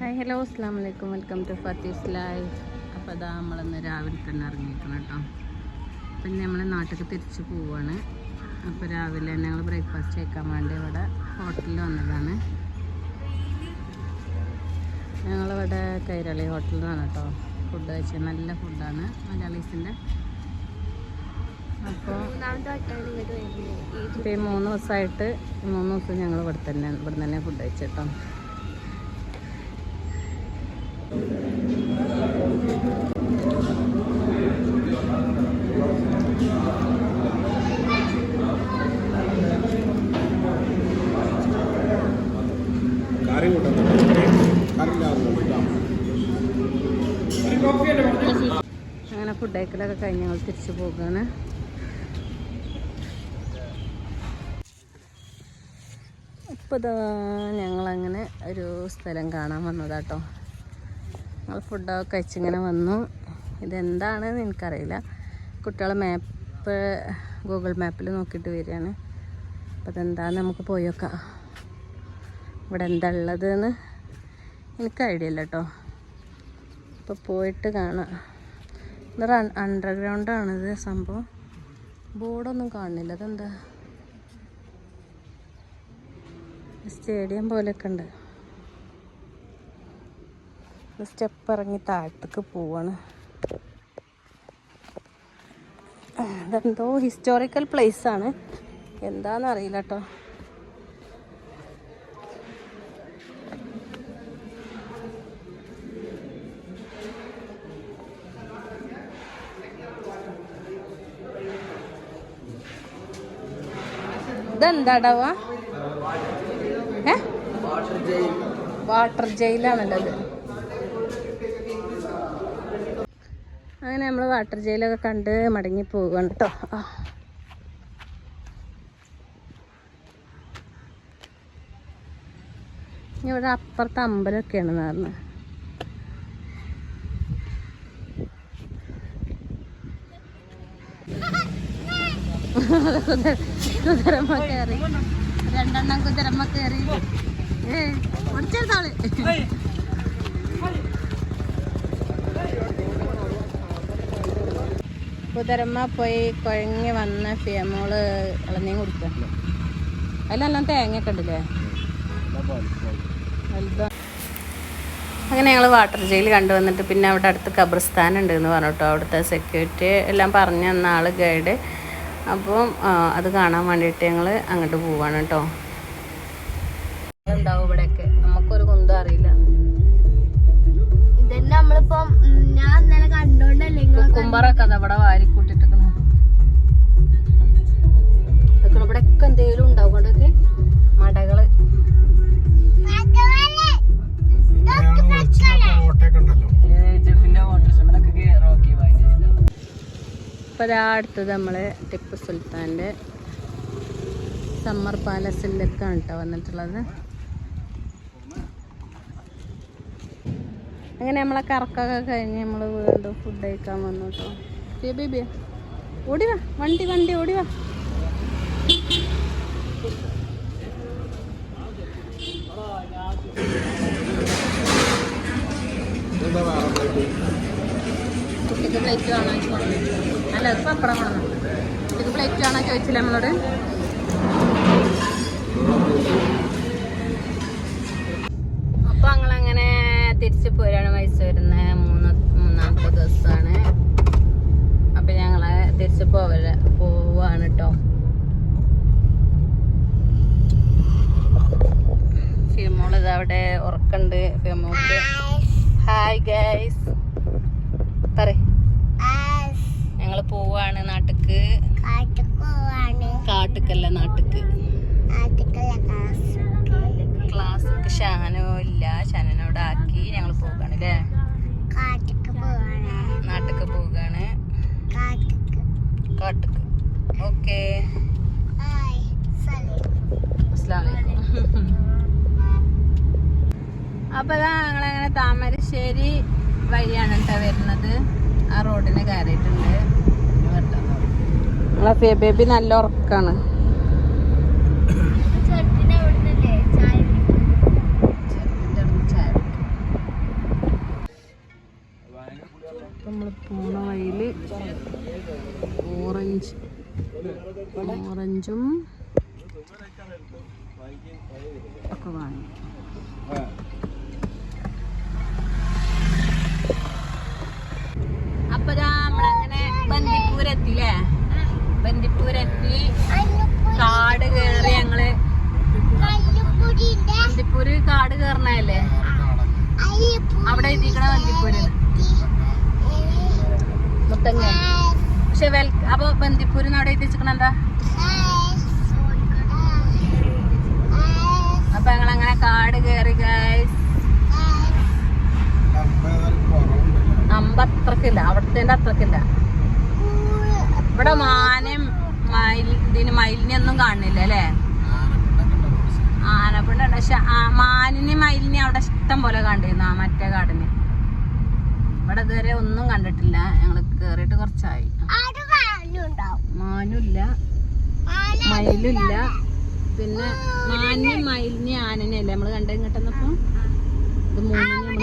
Hi hello അസ്സാം വലൈക്കും welcome to ഫത്തീസ് life അപ്പോൾ അതാ നമ്മളൊന്ന് രാവിലെ തന്നെ ഇറങ്ങിയിരിക്കണം കേട്ടോ. പിന്നെ നമ്മൾ നാട്ടിൽ തിരിച്ച് പോവാണ്. അപ്പോൾ രാവിലെ തന്നെ ഞങ്ങൾ ബ്രേക്ക്ഫാസ്റ്റ് കഴിക്കാൻ വേണ്ടി ഇവിടെ ഹോട്ടലിൽ വന്നതാണ്. ഞങ്ങളിവിടെ കൈരളി ഹോട്ടലിൽ നിന്നാണ് കേട്ടോ. ഫുഡ് കഴിച്ചത്. നല്ല ഫുഡാണ് മലയാളീസിന്റെ അപ്പോൾ ഇപ്പം ഈ മൂന്ന് ദിവസമായിട്ട് മൂന്ന് ദിവസം ഞങ്ങൾ ഇവിടെ തന്നെ ഇവിടെ തന്നെ ഫുഡ് കഴിച്ചു കറി കൂട്ടുന്നു കറിയില്ലാതെ അങ്ങനെ ഫുഡ് കഴിക്കലൊക്കെ കഴിഞ്ഞ് ഞങ്ങൾ തിരിച്ചു പോകുകയാണ് ഇപ്പോൾ ഞങ്ങളങ്ങനെ ഒരു സ്ഥലം കാണാൻ വന്നതാട്ടോ. ഞങ്ങൾ ഫുഡൊക്കെ കഴിച്ചിങ്ങനെ വന്നു. ഇതെന്താണെന്ന് എനിക്കറിയില്ല. കുട്ടികളെ മാപ്പ് ഗൂഗിൾ മാപ്പിൽ നോക്കിയിട്ട് വരികയാണ്. അപ്പോൾ അതെന്താണെന്ന് നമുക്ക് പോയി നോക്കാം. ഇവിടെ എന്താ ഉള്ളതെന്ന് എനിക്ക് ഐഡിയ ഇല്ല കേട്ടോ. അപ്പോൾ പോയിട്ട് കാണാം. ഇത് അണ്ടർഗ്രൗണ്ടാണിത് സംഭവം. ബോർഡൊന്നും കാണുന്നില്ല. അതെന്താ? സ്റ്റേഡിയം പോലെയൊക്കെ ഉണ്ട്. സ്റ്റെപ്പ് ഇറങ്ങി താഴത്തേക്ക് പോവാണ്. ഇതെന്തോ ഹിസ്റ്റോറിക്കൽ പ്ലേസ് ആണ്. എന്താണെന്ന് അറിയില്ല കേട്ടോ ഇതെന്താടാവാ ഏ വാട്ടർ ജയിലാണല്ലോ ഇത്. അങ്ങനെ നമ്മൾ വാട്ടർ ജയിലൊക്കെ കണ്ട് മടങ്ങി പോവുകയാണ് കേട്ടോ ഇവിടെ അപ്പുറത്ത് അമ്പലമൊക്കെയാണ് പറഞ്ഞു കുതിരമ്മ കയറി. രണ്ടെണ്ണം കുതിരമ്മ കയറി. ഏ ഒടിച്ചെടുത്താൾ കുതിരമ്മ പോയി കുഴങ്ങി വന്ന ഫിയമോൾ ഇളനീ കുടിക്കാം അതിലെല്ലാം തേങ്ങയൊക്കെ ഉണ്ടല്ലേ? അങ്ങനെ ഞങ്ങൾ വാട്ടർ ജയിൽ കണ്ടുവന്നിട്ട് പിന്നെ അവിടെ അടുത്ത് ഖബർസ്ഥാൻ ഉണ്ട് എന്ന് പറഞ്ഞിട്ടോ അവിടുത്തെ സെക്യൂരിറ്റി എല്ലാം പറഞ്ഞു തന്ന ഗൈഡ് അപ്പം അത് കാണാൻ വേണ്ടിയിട്ട് ഞങ്ങൾ അങ്ങോട്ട് പോവാണ് കേട്ടോ. ഉണ്ടാവും ഇവിടെയൊക്കെ? നമുക്കൊരു കുന്തം അറിയില്ല. കണ്ടോണ്ടല്ലേ ഇങ്ങൾ കുമ്പറൊക്കെ അത് അവിടെ വാരി കൂട്ടിട്ടിരിക്കണം ഇതൊക്കെ ഇവിടെയൊക്കെ എന്തെങ്കിലും ഉണ്ടാവും കൊണ്ടൊക്കെ മടകൾ ഇപ്പൊ അടുത്തത് നമ്മൾ ടിപ്പു സുൽത്താന്റെ സമ്മർ പാലസിലേക്കാണ് കേട്ടോ വന്നിട്ടുള്ളത്. അങ്ങനെ നമ്മളെ കറക്കൊക്കെ കഴിഞ്ഞ് നമ്മൾ വീണ്ടും ഫുഡ് കഴിക്കാൻ വന്നു കേട്ടോ ബേബി ഓടി വാ വണ്ടി വണ്ടി ഓടി വാ. എന്താ വേറെ പ്ലേറ്റ് കുട്ടിക്ക് പ്ലേറ്റ് വേണോ അല്ല അത് പപ്പടം വേണം കുട്ടിക്ക് പ്ലേറ്റ് വേണോ ചോദിച്ചില്ല നമ്മളോട്? തിരിച്ചു പോരാണ് മൈസൂരിന്ന് മൂന്ന് മൂന്നാമത്തെ ദിവസമാണ്. അപ്പൊ ഞങ്ങൾ തിരിച്ച് പോവല പോവാണ് കേട്ടോ ഫിമോൾ ഇത് അവിടെ ഉറക്കുണ്ട് ഫിമോക്ക് ഹായ് ഗൈസ് പറ ഞങ്ങൾ പോവാണ് നാട്ടിക്ക്. കാട്ടുക്കല്ല നാട്ടിക്ക്. ക്ലാസ് ഷാനോ ഇല്ല. ഷാനോട് ആക്കി ഞങ്ങൾ പോകാണ് അല്ലേ നാട്ടിക്ക് പോകാണ് കാട്ടുക്ക്. ഓക്കെ. അപ്പൊ അതാ ഞങ്ങളങ്ങനെ താമരശ്ശേരി വഴിയാണ് കേട്ടോ വരുന്നത്. ആ റോഡിന് കയറിയിട്ടുണ്ട്. നമ്മളെ ഫേ ബേബി നല്ല ഉറക്കാണ്. നമ്മൾ പോണ വഴിയിൽ ഓറഞ്ച്. ഓറഞ്ചും ഒക്കെ വാങ്ങി. അപ്പൊ ദാ നമ്മളങ്ങനെ ബന്ദിപ്പൂരെത്തില്ലേ ബന്ദിപ്പൂരെത്തി. കാട് കയറണല്ലേ ഞങ്ങൾ ബന്ദിപ്പൂര് കാട് കേറണല്ലേ അവിടെ എത്തിക്കണ ബന്ദിപ്പൂര് മുത്തങ്ങ പക്ഷെ വെൽ അപ്പൊ ബന്ദിപ്പൂരിന്ന് അവിടെ എത്തിച്ചിക്കണ എന്താ ഞങ്ങൾ അങ്ങനെ കാട് കേറി ഗൈസ് അമ്പ അത്രക്കില്ല അവിടത്തെ അത്രക്കില്ല. ഇവിടെ മാനം മയിൽ ഇതിന് കാണുന്നില്ല അല്ലേ? ആനപ്പിണ്ടുണ്ട് പക്ഷെ മാനിനെ മയിലിനെ അവിടെ ഇഷ്ടം പോലെ കണ്ടിരുന്നു ആ മറ്റേ കാടിന്. ഇവിടെ ഇതുവരെ ഒന്നും കണ്ടിട്ടില്ല. ഞങ്ങൾ കേറിയിട്ട് കുറച്ചായി. മാനുമില്ല മയിലില്ല. പിന്നെ മാനിനെ മയിലിനെ ആനനെ അല്ലേ നമ്മൾ കണ്ടത് ഇങ്ങോട്ടെന്നപ്പോ? ഇത് മൂന്നിനെ നമ്മൾ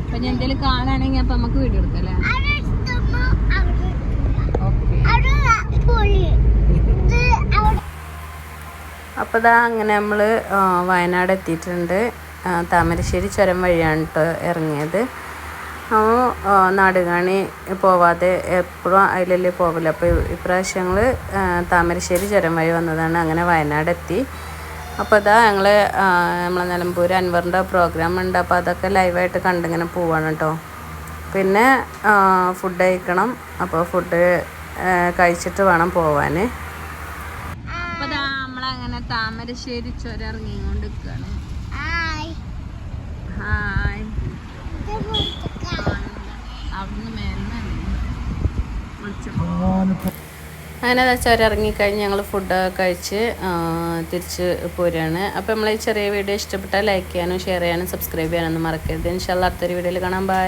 അപ്പൊ ഞാൻ എന്തേലും കാണാണെങ്കിൽ അപ്പൊ നമുക്ക് വീഡിയോ എടുക്കാം അല്ലേ ഓക്കെ. അപ്പോൾ ഇതാ അങ്ങനെ നമ്മൾ വയനാട് എത്തിയിട്ടുണ്ട്. താമരശ്ശേരി ചുരം വഴിയാണ് കേട്ടോ ഇറങ്ങിയത്. അപ്പോൾ നാടുകാണി പോവാതെ എപ്പോഴും അതിലല്ലേ പോകില്ല അപ്പോൾ ഇപ്രാവശ്യം ഞങ്ങൾ താമരശ്ശേരി ചുരം വഴി വന്നതാണ്. അങ്ങനെ വയനാട് എത്തി അപ്പോൾ ഇതാ ഞങ്ങൾ നമ്മളെ നിലമ്പൂർ അൻവറിന്റെ പ്രോഗ്രാം ഉണ്ട്. അപ്പോൾ അതൊക്കെ ലൈവായിട്ട് കണ്ടിങ്ങനെ പോവാണ് കേട്ടോ പിന്നെ ഫുഡ് കഴിക്കണം. അപ്പോൾ ഫുഡ് കഴിച്ചിട്ട് വേണം പോവാൻ അപ്പൊ നമ്മളങ്ങനെ താമരശ്ശേരി ചുരം ഇറങ്ങിക്കൊണ്ട് നിൽക്കുകയാണ് ഹായ് അങ്ങനെ അവർ ഇറങ്ങിക്കഴിഞ്ഞ് ഞങ്ങൾ ഫുഡ് കഴിച്ച് തിരിച്ച് പോരുകയാണ് അപ്പോൾ നമ്മൾ ഈ ചെറിയ വീഡിയോ ഇഷ്ടപ്പെട്ടാൽ ലൈക്ക് ചെയ്യാനും ഷെയർ ചെയ്യാനും സബ്സ്ക്രൈബ് ചെയ്യാനൊന്നും മറക്കരുത്. ഇൻഷാല്ല അടുത്തൊരു വീഡിയോയിൽ കാണാൻ ബൈ